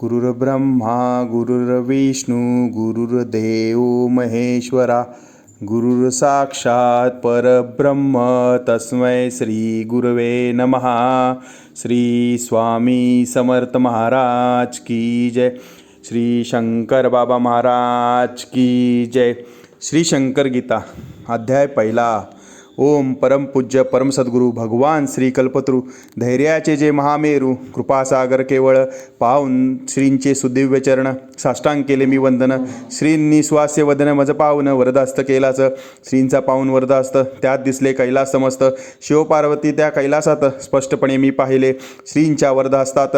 गुरुर्ब्रह्मा गुरुर्विष्णू गुरुर्देव महेश्वरा गुरुर साक्षात परब्रह्म तस्मै श्री गुरवे नमहा श्री स्वामी समर्थ महाराज की जय. श्री शंकर बाबा महाराज की जय. श्री शंकर गीता अध्याय पहिला. ओम परमपूज्य परमसद्गुरू भगवान श्री कल्पतरू. धैर्याचे जे महामेरू कृपासागर केवळ पाहून श्रींचे सुदिव्य चरण साष्टांग केले मी वंदन. श्रींनी स्वास्य वदन मज पाहून वरदास्त केलाच श्रींचा पाहून वरदास्त त्यात दिसले कैलास समस्त. शिवपार्वती त्या कैलासात स्पष्टपणे मी पाहिले. श्रींच्या वरदास्तात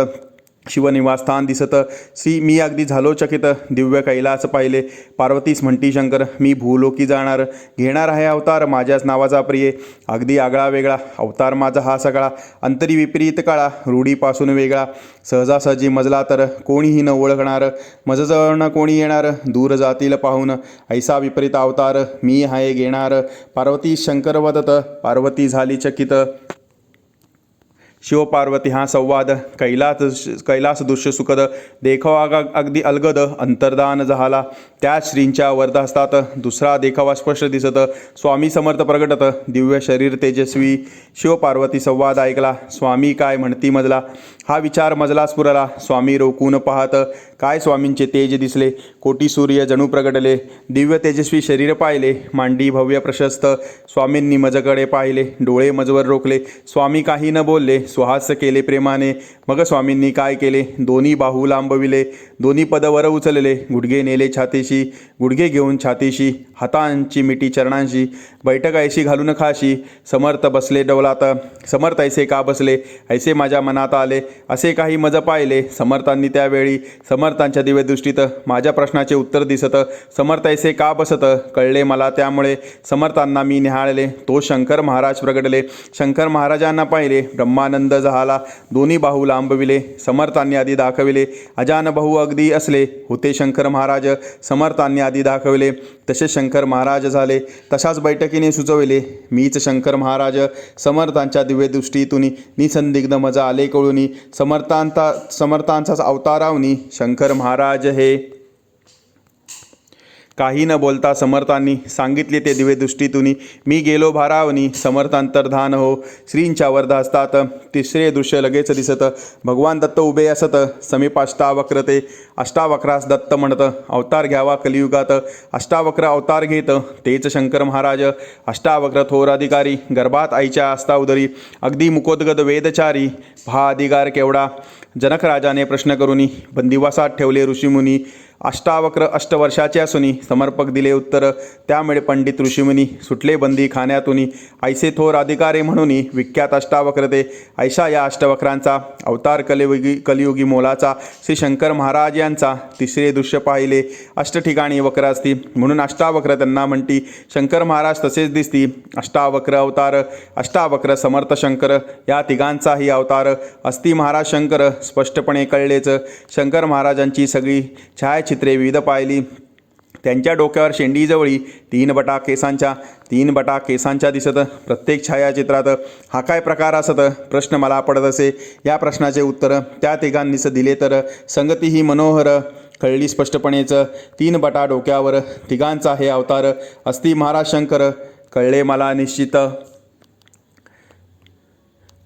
शिवनिवासस्थान दिसत. श्री मी अगदी झालो चकित दिव्य कैलास पाहिले. पार्वतीस म्हणती शंकर मी भूलोकी जाणार. घेणार आहे अवतार माझ्याच नावाचा प्रिय. अगदी आगळा वेगळा अवतार माझा हा सगळा. अंतरी विपरीत काळा रूढीपासून वेगळा. सहजासहजी मजला तर कोणीही न ओळखणार. मजजवळनं कोणी येणार? दूर जातील पाहून. ऐसा विपरीत अवतार मी आहे घेणार. पार्वती शंकर वदत. पार्वती झाली चकित. शिवपार्वती हा संवाद कैलास कैलास दृश्य सुखद देखावा अगदी अलगद अंतर्दान झाला. त्या श्रींच्या वरदास्तात दुसरा देखावा स्पष्ट दिसत. स्वामी समर्थ प्रगटत दिव्य शरीर तेजस्वी. शिवपार्वती संवाद ऐकला स्वामी काय म्हणती मजला? हा विचार मजला स्फुरला स्वामी रोखून पाहत काय स्वामींचे तेज दिसले? कोटी सूर्य जणू प्रगटले दिव्य तेजस्वी शरीर पाहिले मांडी भव्य प्रशस्त. स्वामींनी मजकडे पाहिले डोळे मजवर रोखले. स्वामी काही न बोलले सुहास केले प्रेमाने. मग स्वामींनी काय केले? दोन्ही बाहू लांबविले. दोन्ही पदवर उचलले. गुडघे नेले छातीशी. गुडघे घेऊन छातीशी. हातांची मिठी चरणांशी. बैठक ऐशी घालून खाशी. समर्थ बसले डौलात. समर्थ ऐसे का बसले? ऐसे माझ्या मनात आले. असे काही मज पाहिले. समर्थांनी त्यावेळी समर्थांच्या दिव्यदृष्टीत माझ्या प्रश्नाचे उत्तर दिसत. समर्थ ऐसे का बसत? कळले मला त्यामुळे. समर्थांना मी निहाळले. तो शंकर महाराज प्रगटले. शंकर महाराजांना पाहिले. ब्रह्मानंद झाला. दोन्ही बाहू लांबविले. समर्थांनी आधी दाखविले. अजान भाऊ अगदी असले होते शंकर महाराज. समर्थांनी आधी दाखविले. तसे शंकर महाराज झाले. तशाच बैठकीने सुचविले मीच शंकर महाराज. समर्थांच्या दिव्यदृष्टीतून निसंदिग्ध मजा आले कळून. समर्थांता समर्थांचाच अवतारावनी शंकर महाराज हे काही न बोलता समर्थांनी सांगितले ते दिवेदृष्टीतुनी मी गेलो भारावनी समर्थांतर्धान हो. श्रींच्या वरदास्तात तिसरे दृश्य लगेच दिसत. भगवान दत्त उभे असत समीप अष्टावक्र ते अष्टावक्रास दत्त म्हणत अवतार घ्यावा कलियुगात. अष्टावक्र अवतार घेत तेच शंकर महाराज. अष्टावक्र थोर अधिकारी गर्भात आईच्या आस्था उदरी. अगदी मुकोद्गद वेदचारी भा अधिकार केवढा. जनक राजाने प्रश्न करून बंदिवासात ठेवले ऋषीमुनी. अष्टावक्र अष्टवर्षाचे असूनी समर्पक दिले उत्तर. त्यामुळे पंडित ऋषीमुनी सुटले बंदी खाण्यातून ऐसे थोर अधिकारी म्हणून विख्यात अष्टावक्र ते ऐशा या अष्टवक्रांचा अवतार कलियुगी कलियुगी मोलाचा श्री शंकर महाराज यांचा तिसरे दृश्य पाहिले. अष्ट ठिकाणी वक्र असती. म्हणून अष्टावक्र त्यांना म्हणती शंकर महाराज तसेच दिसती. अष्टावक्र अवतार अष्टावक्र समर्थ शंकर या तिघांचाही अवतार. असती महाराज शंकर स्पष्टपणे कळलेच. शंकर महाराजांची सगळी छायाचित्रे विविध पाहिली. त्यांच्या डोक्यावर शेंडीजवळी तीन बटा केसांच्या तीन बटा केसांच्या दिसत. प्रत्येक छायाचित्रात हा काय प्रकार असत? प्रश्न मला पडत असे. या प्रश्नाचे उत्तर त्या तिघांनीच दिले तर संगती ही मनोहर कळली स्पष्टपणेच. तीन बटा डोक्यावर तिघांचा हे अवतार अस्ति महाराज शंकर कळले मला निश्चित.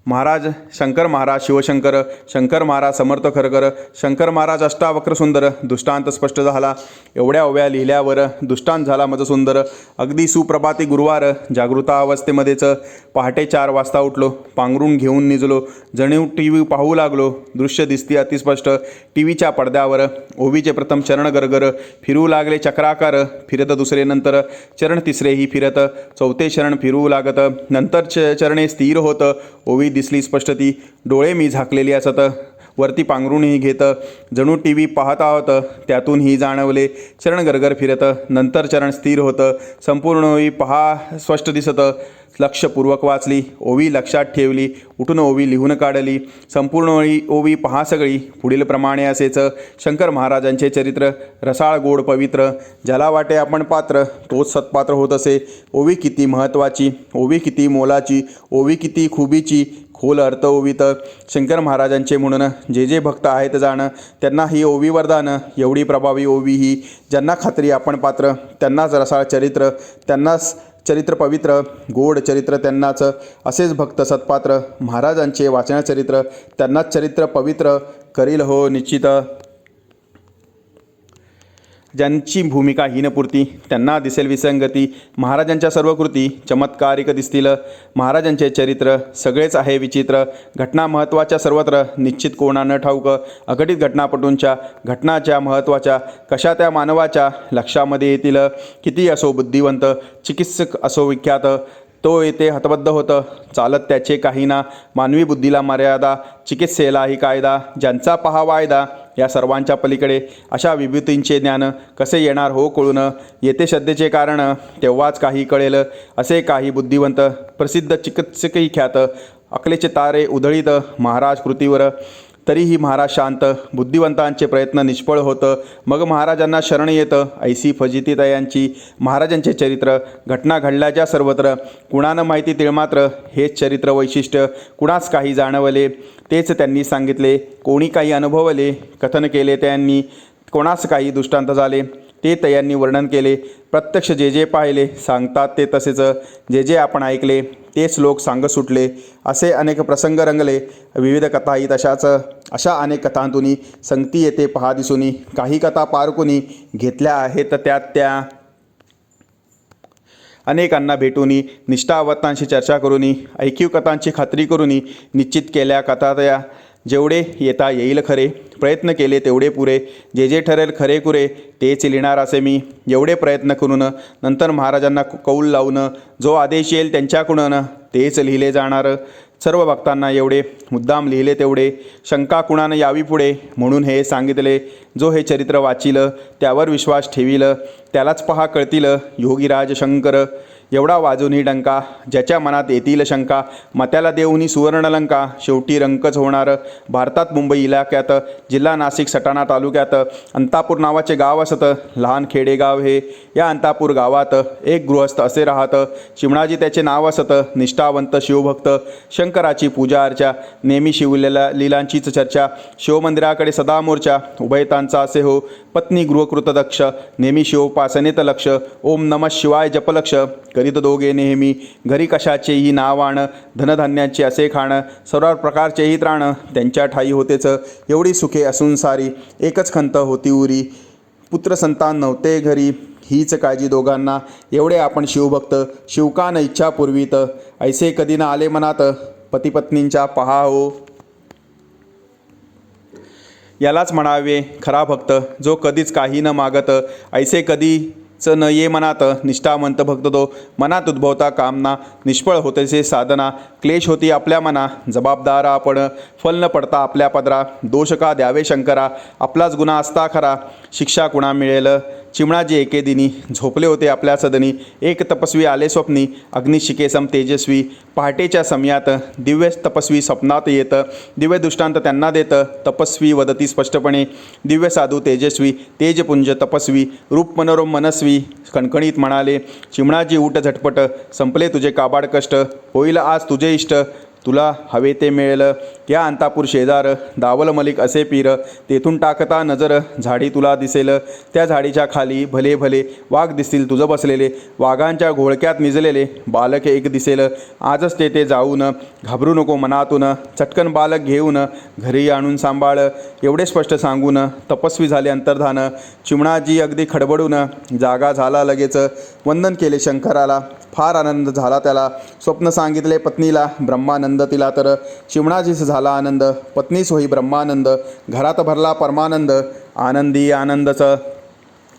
महाराज शंकर महाराज शिवशंकर शंकर महाराज समर्थ खरकर शंकर महाराज अष्टावक्र सुंदर दुष्टांत स्पष्ट झाला. एवढ्या ओव्या लिहिल्यावर दुष्टांत झाला मज सुंदर. अगदी सुप्रभाती गुरुवार जागृता अवस्थेमध्येच पहाटे चार वाजता उठलो. पांघरून घेऊन निजलो. जणीव टी व्ही पाहू लागलो. दृश्य दिसती अतिस्पष्ट टी व्हीच्या पडद्यावर ओवीचे प्रथम चरण गरगर. फिरू लागले चक्राकार. फिरत दुसरे नंतर चरण तिसरेही फिरत. चौथे शरण फिरू लागत. नंतर च चरणे स्थिर होत. ओवी दिसली स्पष्ट ती. डोळे मी झाकलेली असत. वरती पांघरूनही घेत. जणू टी व्ही पाहत आहोत. त्यातूनही जाणवले. चरण गरगर फिरत. नंतर चरण स्थिर होतं. संपूर्ण ओवी पहा स्पष्ट दिसत. लक्षपूर्वक वाचली. ओवी लक्षात ठेवली. उठून ओवी लिहून काढली. संपूर्ण ओळी ओवी पहा सगळी. पुढील प्रमाणे असेच. शंकर महाराजांचे चरित्र. रसाळ गोड पवित्र. ज्याला वाटे आपण पात्र तोच सत्पात्र होत असे. ओवी किती महत्त्वाची ओवी किती मोलाची. ओवी किती खुबीची. खोल अर्थ ओवीत. शंकर महाराजांचे म्हणून जे जे भक्त आहेत जाणं त्यांना ही ओवी वरदानं. एवढी प्रभावी ओवी ही ज्यांना खात्री आपण पात्र त्यांनाच रसाळ चरित्र त्यांनाच चरित्र पवित्र गोड चरित्र त्यांनाच. असेच भक्त सत्पात्र महाराजांचे वाचन चरित्र त्यांनाच चरित्र पवित्र करील हो निश्चित. ज्यांची भूमिका हीनपुरती त्यांना दिसेल विसंगती. महाराजांच्या सर्व कृती चमत्कारिक दिसतील. महाराजांचे चरित्र सगळेच आहे विचित्र. घटना महत्त्वाच्या सर्वत्र निश्चित कोणा न ठाऊक. अघटित घटनापटूंच्या घटनाच्या महत्त्वाच्या कशा त्या मानवाच्या लक्षामध्ये येतील? किती असो बुद्धिवंत चिकित्सक असो विख्यात तो येथे हतबद्ध होतं. चालत त्याचे काही ना. मानवी बुद्धीला मर्यादा चिकित्सेलाही कायदा. ज्यांचा पहा वायदा या सर्वांच्या पलीकडे अशा विभूतींचे ज्ञान कसे येणार हो कळून येते श्रद्धेचे कारण तेव्हाच काही कळेल. असे काही बुद्धिवंत प्रसिद्ध चिकित्सकही ख्यात. अकलेचे तारे उधळीत महाराज कृतीवर तरीही महाराज शांत बुद्धिवंतांचे प्रयत्न निष्फळ होतं. मग महाराजांना शरण येतं. ऐसी फजिती यांची महाराजांचे चरित्र घटना घडल्याच्या सर्वत्र. कुणानं माहिती तिळमात्र हेच चरित्र वैशिष्ट्य. कुणास काही जाणवले? तेच त्यांनी सांगितले. कोणी काही अनुभवले? कथन केले त्यांनी. कोणास काही दृष्टांत झाले? ते तयांनी वर्णन केले. प्रत्यक्ष जे जे पाहिले सांगतात ते तसेच. जे जे आपण ऐकले तेच लोक सांग सुटले. असे अनेक प्रसंग रंगले. विविध कथाही तशाच. अशा अनेक कथांतून संगती येते पहा दिसून काही कथा पारकुनी घेतल्या आहेत त्यात त्या अनेकांना भेटूनी निष्ठावतांशी चर्चा करूनी ऐकीव कथांची खात्री करूनी निश्चित केल्या कथा त्या. जेवढे येता येईल खरे प्रयत्न केले तेवढे पुरे. जे जे ठरेल खरे कुरे तेच लिहिणार असे मी. एवढे प्रयत्न करून नंतर महाराजांना कौल लावून जो आदेश येईल त्यांच्याकडून तेच लिहिले जाणार. सर्व भक्तांना एवढे मुद्दाम लिहिले तेवढे. शंका कुणानं यावी पुढे? म्हणून हे सांगितले. जो हे चरित्र वाचिल त्यावर विश्वास ठेवील त्यालाच पहा कळतील. योगीराज शंकर एवढा वाजूनही डंका ज्याच्या मनात येतील शंका मत्याला देऊनी सुवर्णलंका शेवटी रंकच होणारं. भारतात मुंबई इलाक्यात जिल्हा नाशिक सटाणा तालुक्यात अंतापूर नावाचे गाव असत लहान खेडेगाव हे. या अंतापूर गावात एक गृहस्थ असे राहत चिमणाजी त्याचे नाव असत निष्ठावंत शिवभक्त. शंकराची पूजा अर्चा नेहमी शिवलेल्या लीलांचीच चर्चा शिवमंदिराकडे सदा मोर्चा उभयतांचा असे हो. पत्नी गृहकृत दक्ष नेहमी शिवोपासनेत लक्ष. ओम नमः शिवाय जपलक्ष. करीत दोघे नेहमी. घरी कशाचेही नाव आणं धनधान्याचे असे खाण सर्व प्रकारचेही त्राण त्यांच्या ठाई होतेच. एवढी सुखे असून सारी एकच खंत होती उरी. पुत्रसंतान नव्हते घरी. हीच काळजी दोघांना. एवढे आपण शिवभक्त. शिवकान इच्छापूर्वीत. ऐसे कधी ना आले मनात. पतिपत्नींच्या पहा हो. यालाच म्हणावे खरा भक्त जो कधीच काही न मागत. ऐसे कधी च न ये मनात निष्ठावंत भक्त तो मनात उद्भवता कामना निष्फळ होतेचे साधना क्लेश होती आपल्या मना जबाबदार आपण फल न पडता आपल्या पदरा दोष का द्यावे शंकरा आपलाच गुन्हा असता खरा शिक्षा कुणा मिळेल? चिमणाजी एके दिनी झोपले होते आपल्या सदनी. एक तपस्वी आले स्वप्नी. अग्निशिकेसम तेजस्वी. पहाटेच्या समयात दिव्य तपस्वी स्वप्नात येत. दिव्य दृष्टांत त्यांना देत. तपस्वी वदती स्पष्टपणे. दिव्य साधू तेजस्वी. तेजपुंज तपस्वी. रूप मनोरम मनस्वी. कणकणीत म्हणाले चिमणाजी उठ झटपट. संपले तुझे काबाड कष्ट. होईल आज तुझे इष्ट. तुला हवे ते मिळेल. या अंतापूर शेजार दावल मलिक असे पीर तेथून टाकता नजर झाडी तुला दिसेल. त्या झाडीच्या खाली भले भले वाघ दिसतील तुझं बसलेले. वाघांच्या घोळक्यात निजलेले बालक एक दिसेल. आजच तेथे जाऊन घाबरू नको मनातून. चटकन बालक घेऊन घरी आणून सांभाळ. एवढे स्पष्ट सांगून तपस्वी झाले अंतर्धान. चिमणाजी अगदी खडबडून जागा झाला लगेच. वंदन केले शंकराला. फार आनंद झाला त्याला. स्वप्न सांगितले पत्नीला ब्रह्मानंद तिला तर चिमणाजीस झाला आनंद. पत्नीस होई ब्रह्मानंद. घरात भरला परमानंद. आनंदी आनंदचं.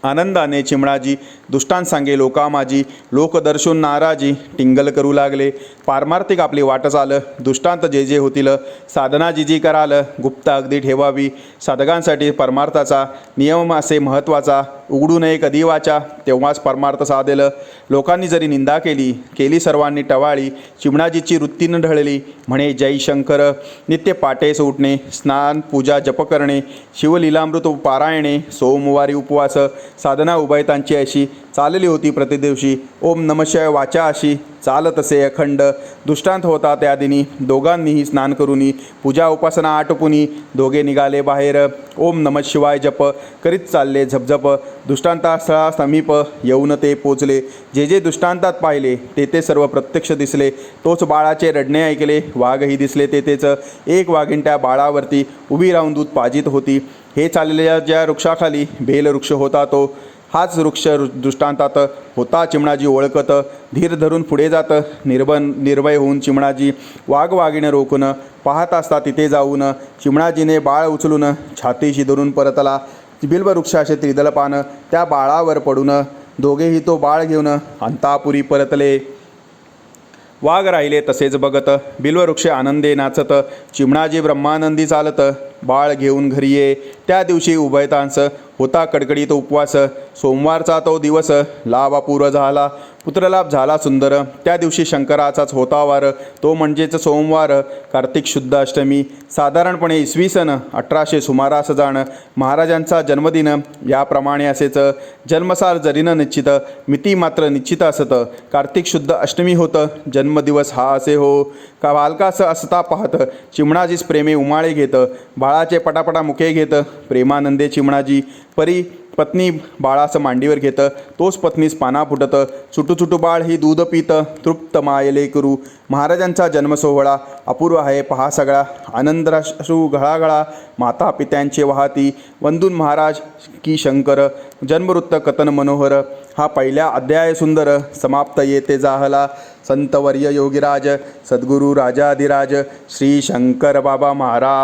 आनंदाने चिमणाजी दुष्टांत सांगे लोका माझी लोकदर्शन नाराजी टिंगल करू लागले. पारमार्थिक आपली वाट आलं दुष्टांत जे जे होतील साधना जी जी कराल गुप्त अगदी ठेवावी. साधकांसाठी परमार्थाचा नियम असे महत्त्वाचा उघडू नये कधी वाचा तेव्हाच परमार्थ साधेल. लोकांनी जरी निंदा केली केली सर्वांनी टवाळी चिमणाजीची वृत्ती न ढळली म्हणे जय शंकर. नित्य पाटेस उठणे स्नान पूजा जप करणे शिवलीलामृत पारायणे सोमवारी उपवास साधना उभयतांची अशी चालली होती प्रतिदिवशी ओम नमशिवाय वाचा अशी. चालतसे अखंड. दुष्टांत होता त्या दिनी. दोघांनीही स्नान करुनी. पूजा उपासना आटोपुनी. दोघे निघाले बाहेर. ओम नम शिवाय जप. करीत चालले झपझप. दुष्टांतास्थळा समीप येऊन ते पोचले. जे जे दुष्टांतात पाहिले ते ते सर्व प्रत्यक्ष दिसले. तोच बाळाचे रडणे ऐकले. वाघही दिसले तेथेच एक वाघिंट्या बाळावरती उभी राहून दूध पाजित होती. हे चाललेल्या ज्या वृक्षाखाली बेल वृक्ष होता तो हाच वृक्ष रु- दृष्टांतात होता चिमणाजी ओळखत. धीर धरून पुढे जात. निर्बन निर्भय होऊन चिमणाजी वाघ वाघिणं रोखून. पाहत असता तिथे जाऊन. चिमणाजीने बाळ उचलून छातीशी धरून परतला. बिल्व वृक्षाचे त्रिदलपान त्या बाळावर पडून. दोघेही तो बाळ घेऊन अंतापुरी परतले. वाघ राहिले तसेच बघत. बिल्ववृक्षे आनंदे नाचत. चिमणाजी ब्रह्मानंदी चालत. बाळ घेऊन घरी ये. त्या दिवशी उभयतांस होता कडकडीत उपवास. सोमवारचा तो दिवस लाभ झाला. पुत्रलाभ झाला सुंदर. त्या दिवशी शंकराचाच होता वार. तो म्हणजेच सोमवार कार्तिक शुद्ध अष्टमी साधारणपणे इसवी सन अठराशे सुमारास जाण. महाराजांचा जन्मदिन. याप्रमाणे असेच. जन्मसार जरीनं निश्चित. मिती मात्र निश्चित असत. कार्तिक शुद्ध अष्टमी होतं. जन्मदिवस हा असे हो. का बालकास असता पाहत. चिमणाजीस प्रेमे उमाळे घेत. बाळाचे पटापटा मुखे घेतं प्रेमानंदे चिमणाजी परी पत्नी बाळास मांडीवर घेतं तोच पत्नीस पाना फुटतं चुटू चुटू बाळ ही दूध पित तृप्त मायले करू. महाराजांचा जन्मसोहळा अपूर्व आहे पहा सगळा. आनंदराशू घळाघळा माता पित्यांचे वाहती वंदून महाराज की शंकर जन्मवृत्त कथन मनोहर हा पहिल्या अध्याय सुंदर समाप्त येते जाहला. संतवर्य योगीराज सद्गुरू राजाधिराज श्री शंकर बाबा महाराज.